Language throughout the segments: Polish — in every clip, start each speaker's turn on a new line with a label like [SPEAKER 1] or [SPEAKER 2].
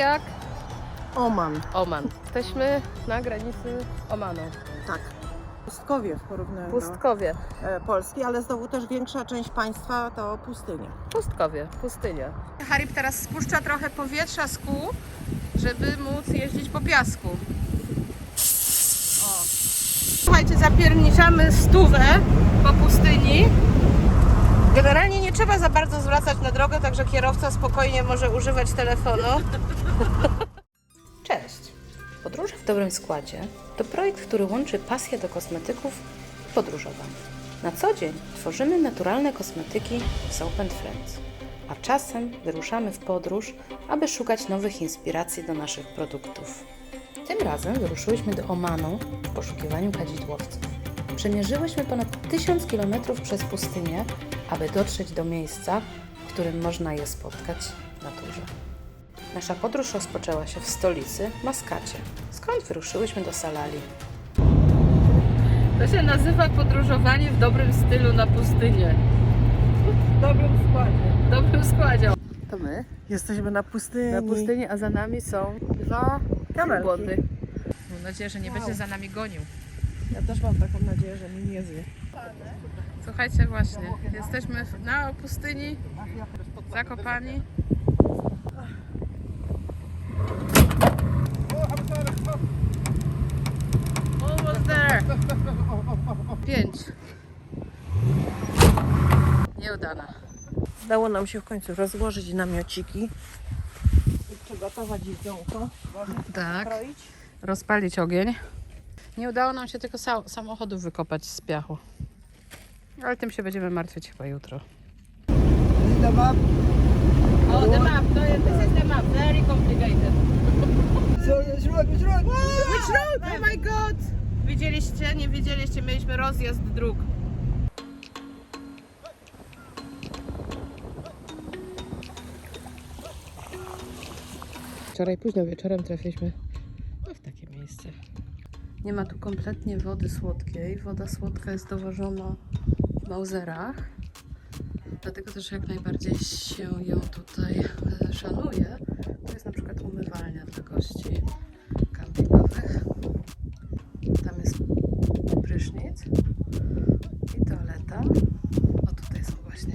[SPEAKER 1] jak
[SPEAKER 2] Oman,
[SPEAKER 1] Oman. Jesteśmy na granicy Omanu.
[SPEAKER 2] tak. Pustkowie w porównaniu
[SPEAKER 1] Pustkowie.
[SPEAKER 2] do e, Polski, ale znowu też większa część państwa to pustynia.
[SPEAKER 1] Pustkowie, pustynia. Harib teraz spuszcza trochę powietrza z kół, żeby móc jeździć po piasku. O. Słuchajcie, zapierniczamy stówę po pustyni. Generalnie nie trzeba za bardzo zwracać na drogę, także kierowca spokojnie może używać telefonu.
[SPEAKER 3] Cześć! Podróże w dobrym składzie to projekt, który łączy pasję do kosmetyków i podróżowanie. Na co dzień tworzymy naturalne kosmetyki w Soap and Friends, a czasem wyruszamy w podróż, aby szukać nowych inspiracji do naszych produktów. Tym razem wyruszyłyśmy do Omanu w poszukiwaniu kadzidłowców. Przemierzyłyśmy ponad 1000 km przez pustynię, aby dotrzeć do miejsca, w którym można je spotkać w naturze. Nasza podróż rozpoczęła się w stolicy Maskacie, skąd wyruszyłyśmy do Salali.
[SPEAKER 1] To się nazywa podróżowanie w dobrym stylu na pustynię.
[SPEAKER 2] W dobrym składzie.
[SPEAKER 1] W dobrym składzie. To my
[SPEAKER 2] Jesteśmy na pustyni.
[SPEAKER 1] na pustyni, a za nami są dwa
[SPEAKER 2] Kamelki.
[SPEAKER 1] Mam nadzieję, że nie
[SPEAKER 2] Wow.
[SPEAKER 1] będzie za nami gonił.
[SPEAKER 2] Ja też mam taką nadzieję, że mi nie zje.
[SPEAKER 1] Słuchajcie, właśnie, jesteśmy na pustyni, zakopani. Almost there. Pięć. Nieudana.
[SPEAKER 2] Udało nam się w końcu rozłożyć namiociki i przygotować jedzonko.
[SPEAKER 1] Tak. Rozpalić ogień. Nie udało nam się tylko sa- samochodów wykopać z piachu. Ale tym się będziemy martwić chyba jutro. Oh, the map. To jest, this is the map. Very complicated. Which road? Oh my god! Widzieliście? Nie widzieliście? Mieliśmy rozjazd dróg. Wczoraj późno wieczorem trafiliśmy Nie ma tu kompletnie wody słodkiej. Woda słodka jest dowożona w Mauzerach. Dlatego też jak najbardziej się ją tutaj e, szanuje. To jest na przykład umywalnia dla gości kampingowych. Tam jest prysznic i toaleta. O tutaj są właśnie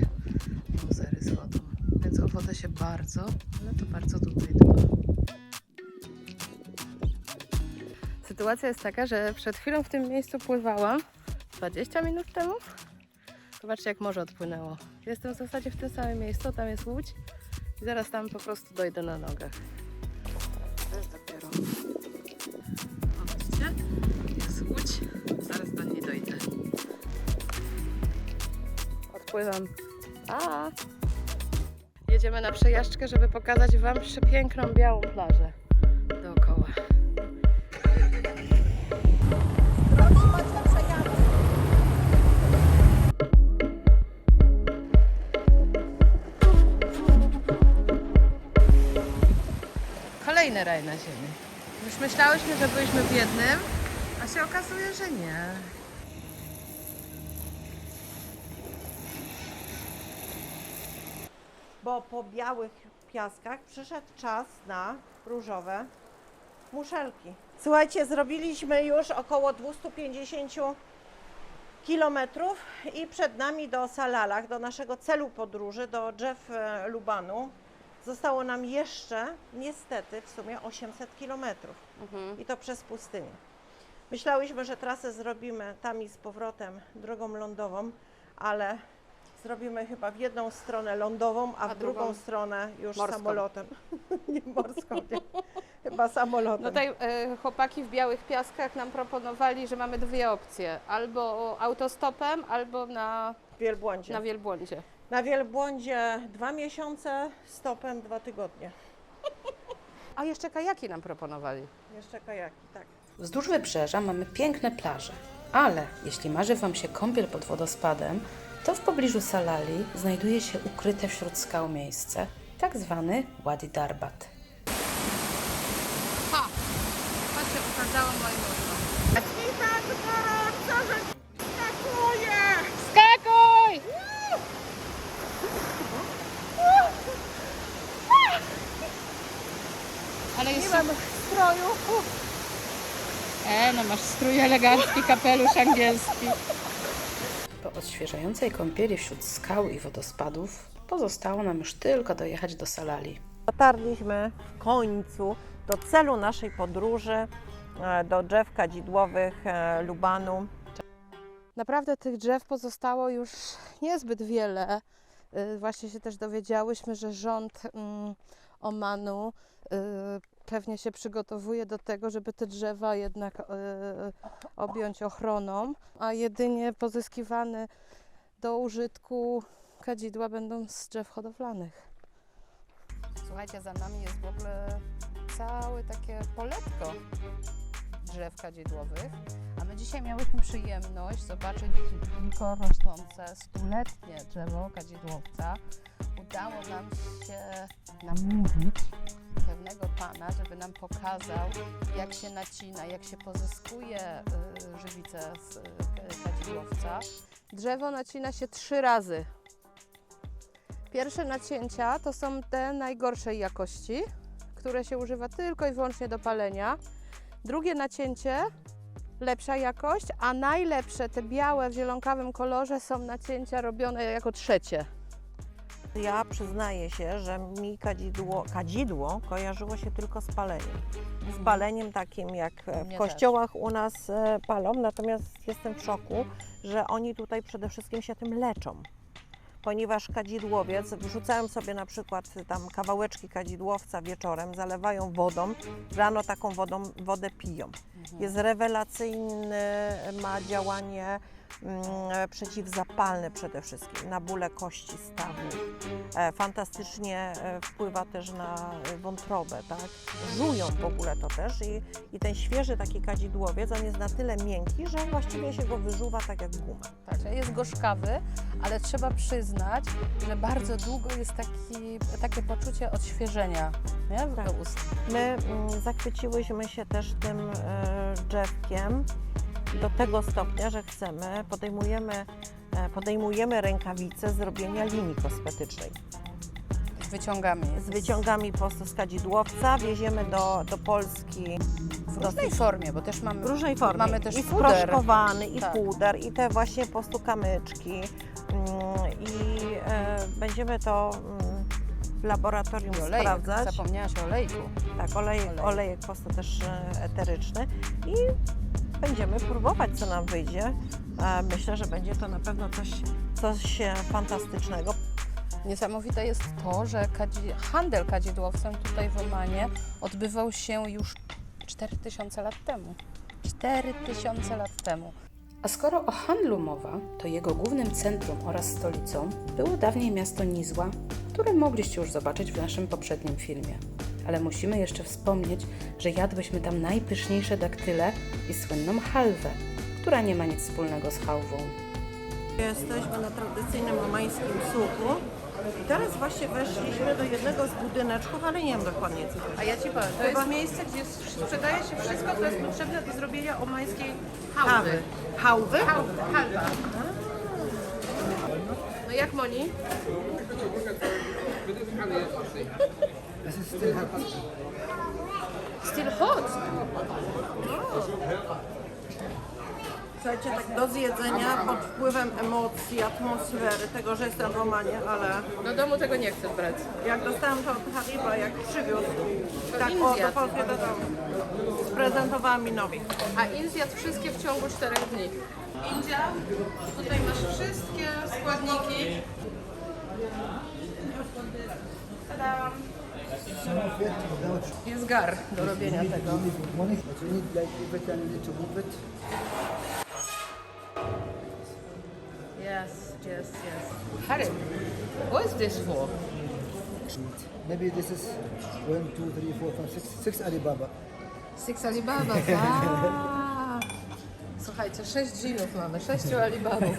[SPEAKER 1] mauzery z wodą. Więc o wodę się bardzo, ale to bardzo tutaj dba. Sytuacja jest taka, że przed chwilą w tym miejscu pływałam 20 minut temu. Zobaczcie, jak morze odpłynęło. Jestem w zasadzie w tym samym miejscu, tam jest łódź i zaraz tam po prostu dojdę na nogach. To jest dopiero. Widzicie? Jest łódź, zaraz do niej dojdę. Odpływam. A! Jedziemy na przejażdżkę, żeby pokazać Wam przepiękną białą plażę dookoła. Kolejny raj na ziemi. Już myślałyśmy, że byliśmy w jednym, a się okazuje, że nie.
[SPEAKER 4] bo po białych piaskach przyszedł czas na różowe muszelki. Słuchajcie, zrobiliśmy już około 250 kilometrów i przed nami do Salalach, do naszego celu podróży, do drzew e, Lubanu, zostało nam jeszcze niestety w sumie 800 kilometrów i to przez pustynię. Myślałyśmy, że trasę zrobimy tam i z powrotem drogą lądową, ale zrobimy chyba w jedną stronę lądową, a,
[SPEAKER 1] A
[SPEAKER 4] w drugą,
[SPEAKER 1] drugą
[SPEAKER 4] stronę już
[SPEAKER 1] morską.
[SPEAKER 4] samolotem. nie morską, nie. chyba samolotem.
[SPEAKER 1] No tutaj e, chłopaki w białych piaskach nam proponowali, że mamy dwie opcje. Albo autostopem, albo na,
[SPEAKER 4] Wielbłądzie.
[SPEAKER 1] na wielbłądzie.
[SPEAKER 4] Na Wielbłądzie dwa miesiące, stopem dwa tygodnie.
[SPEAKER 1] A jeszcze kajaki nam proponowali.
[SPEAKER 4] Jeszcze kajaki, tak.
[SPEAKER 3] Wzdłuż wybrzeża mamy piękne plaże, ale jeśli marzy Wam się kąpiel pod wodospadem, to w pobliżu Salali znajduje się ukryte wśród skał miejsce, tak zwany Wadi Darbat.
[SPEAKER 2] Stroju.
[SPEAKER 1] E, no masz strój elegancki, kapelusz angielski.
[SPEAKER 3] Po odświeżającej kąpieli wśród skał i wodospadów pozostało nam już tylko dojechać do Salali.
[SPEAKER 4] Dotarliśmy w końcu do celu naszej podróży, e, do drzew kadzidłowych e, Lubanu.
[SPEAKER 1] Naprawdę tych drzew pozostało już niezbyt wiele. Y, Właśnie się też dowiedziałyśmy, że rząd mm, Omanu y, pewnie się przygotowuje do tego, żeby te drzewa jednak y, objąć ochroną, a jedynie pozyskiwane do użytku kadzidła będą z drzew hodowlanych. Słuchajcie, za nami jest w ogóle całe takie poletko drzew kadzidłowych. A my dzisiaj miałyśmy przyjemność zobaczyć dziko rosnące stuletnie drzewo kadzidłowca. Udało nam się namówić pewnego pana, żeby nam pokazał, jak się nacina, jak się pozyskuje y, żywicę z y, kadzidłowca. Drzewo nacina się trzy razy. Pierwsze nacięcia to są te najgorszej jakości, które się używa tylko i wyłącznie do palenia. Drugie nacięcie lepsza jakość, a najlepsze, te białe w zielonkawym kolorze są nacięcia robione jako trzecie.
[SPEAKER 4] Ja przyznaję się, że mi kadzidło, kadzidło kojarzyło się tylko z paleniem. Z paleniem takim jak e, w kościołach u nas e, palą, natomiast jestem w szoku, że oni tutaj przede wszystkim się tym leczą. Ponieważ kadzidłowiec, wrzucają sobie na przykład tam kawałeczki kadzidłowca wieczorem, zalewają wodą, rano taką wodą, wodę piją. Jest rewelacyjny, ma działanie mm, przeciwzapalne przede wszystkim, na bóle kości stawu. E, fantastycznie e, wpływa też na e, wątrobę, tak? Żują w ogóle to też i, i ten świeży taki kadzidłowiec, on jest na tyle miękki, że właściwie się go wyżuwa tak jak guma.
[SPEAKER 1] Tak, jest gorzkawy, ale trzeba przyznać, że bardzo długo jest taki, takie poczucie odświeżenia nie? w
[SPEAKER 4] Tak.
[SPEAKER 1] ust.
[SPEAKER 4] My mm, zachwyciłyśmy się też tym e, drzewkiem do tego stopnia, że chcemy, podejmujemy, podejmujemy rękawice z robienia linii kosmetycznej.
[SPEAKER 1] Wyciągamy je
[SPEAKER 4] Z wyciągami po prostu z kadzidłowca, wieziemy do, do Polski
[SPEAKER 1] w różnej formie, bo też mamy
[SPEAKER 4] w różnej formie.
[SPEAKER 1] Mamy też
[SPEAKER 4] I sproszkowany, i
[SPEAKER 1] Tak.
[SPEAKER 4] puder, i te właśnie po prostu kamyczki. Mm, I e, będziemy to mm, w laboratorium
[SPEAKER 1] olejek.
[SPEAKER 4] sprawdzać.
[SPEAKER 1] Zapomniałaś o olejku.
[SPEAKER 4] Tak, olejek,
[SPEAKER 1] Olejek.
[SPEAKER 4] olejek po prostu też e, eteryczny i będziemy próbować, co nam wyjdzie. Myślę, że będzie to na pewno coś, coś e, fantastycznego.
[SPEAKER 1] Niesamowite jest to, że kadzi- handel kadzidłowcem tutaj w Omanie odbywał się już 4000 lat temu. 4000 lat temu.
[SPEAKER 3] A skoro o handlu mowa, to jego głównym centrum oraz stolicą było dawniej miasto Nizła, które mogliście już zobaczyć w naszym poprzednim filmie. Ale musimy jeszcze wspomnieć, że jadłyśmy tam najpyszniejsze daktyle i słynną halwę, która nie ma nic wspólnego z chałwą.
[SPEAKER 4] Jesteśmy na tradycyjnym omańskim słuchu. I teraz właśnie weszliśmy do jednego z budyneczków, ale nie wiem dokładnie co to
[SPEAKER 1] A ja Ci powiem, to jest miejsce, gdzie sprzedaje się wszystko, co jest potrzebne do zrobienia omańskiej hałwy.
[SPEAKER 4] Hałwy?
[SPEAKER 1] Hałwy, halwa. No jak Moni? Still hot.
[SPEAKER 4] Słuchajcie, tak do zjedzenia pod wpływem emocji, atmosfery, tego, że jestem w Omanie, ale
[SPEAKER 1] Do domu tego nie chcę brać.
[SPEAKER 4] jak dostałam to od Hariba, jak przywiózł,
[SPEAKER 1] To
[SPEAKER 4] tak o, do. Polski do domu, sprezentowała mi nowi.
[SPEAKER 1] A jadł wszystkie w ciągu 4 dni. India, tutaj masz wszystkie składniki. Tadam. Jest gar do robienia tego. Yes, yes, yes. Harry, what is this for?
[SPEAKER 5] Maybe this is one, two, three, four, five, six, six Alibaba.
[SPEAKER 1] Six Alibaba. A. Słuchajcie, sześć dżinów mamy, sześciu Alibabów.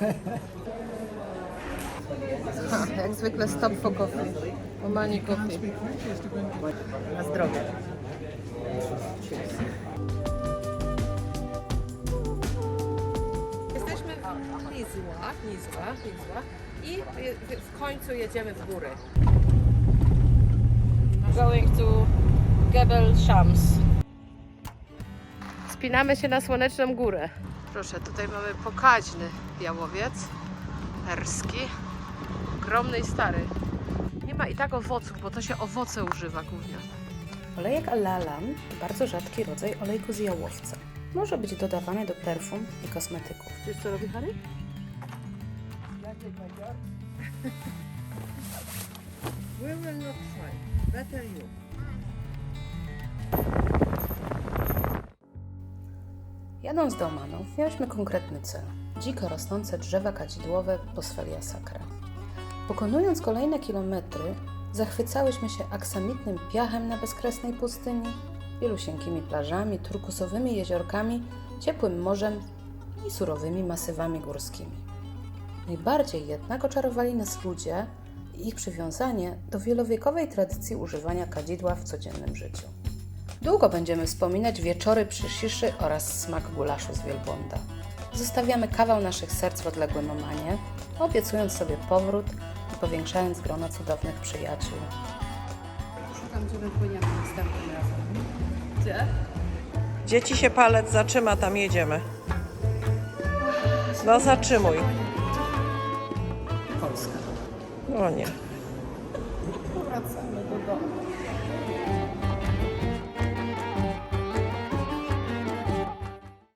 [SPEAKER 1] Jak zwykle stop for coffee. Omani coffee. Na zdrowie. Jesteśmy w Nizłach, Nizłach, Nizłach i w końcu jedziemy w góry. Going to Gebel Shams. Wspinamy się na Słoneczną Górę. Proszę, tutaj mamy pokaźny jałowiec perski. Ogromny i stary. Nie ma i tak owoców, bo to się owoce używa głównie.
[SPEAKER 3] Olejek alalan to bardzo rzadki rodzaj olejku z jałowca. Może być dodawany do perfum i kosmetyków.
[SPEAKER 1] Wiesz co robi Harry?
[SPEAKER 2] We will not fight. Better you.
[SPEAKER 3] Jadąc do Omanów, mieliśmy konkretny cel. Dziko rosnące drzewa kadzidłowe Boswellia sacra. Pokonując kolejne kilometry, zachwycałyśmy się aksamitnym piachem na bezkresnej pustyni, wielusieńkimi plażami, turkusowymi jeziorkami, ciepłym morzem i surowymi masywami górskimi. Najbardziej jednak oczarowali nas ludzie i ich przywiązanie do wielowiekowej tradycji używania kadzidła w codziennym życiu. Długo będziemy wspominać wieczory przy Siszy oraz smak gulaszu z wielbłąda. Zostawiamy kawał naszych serc w odległym Omanie, obiecując sobie powrót powiększając grono cudownych przyjaciół.
[SPEAKER 1] Szukam, gdzie my płyniemy następnym razem. Gdzie?
[SPEAKER 4] Gdzie ci się palec zatrzyma, tam jedziemy. No zatrzymuj.
[SPEAKER 1] Polska.
[SPEAKER 4] O nie.
[SPEAKER 1] Wracamy do domu.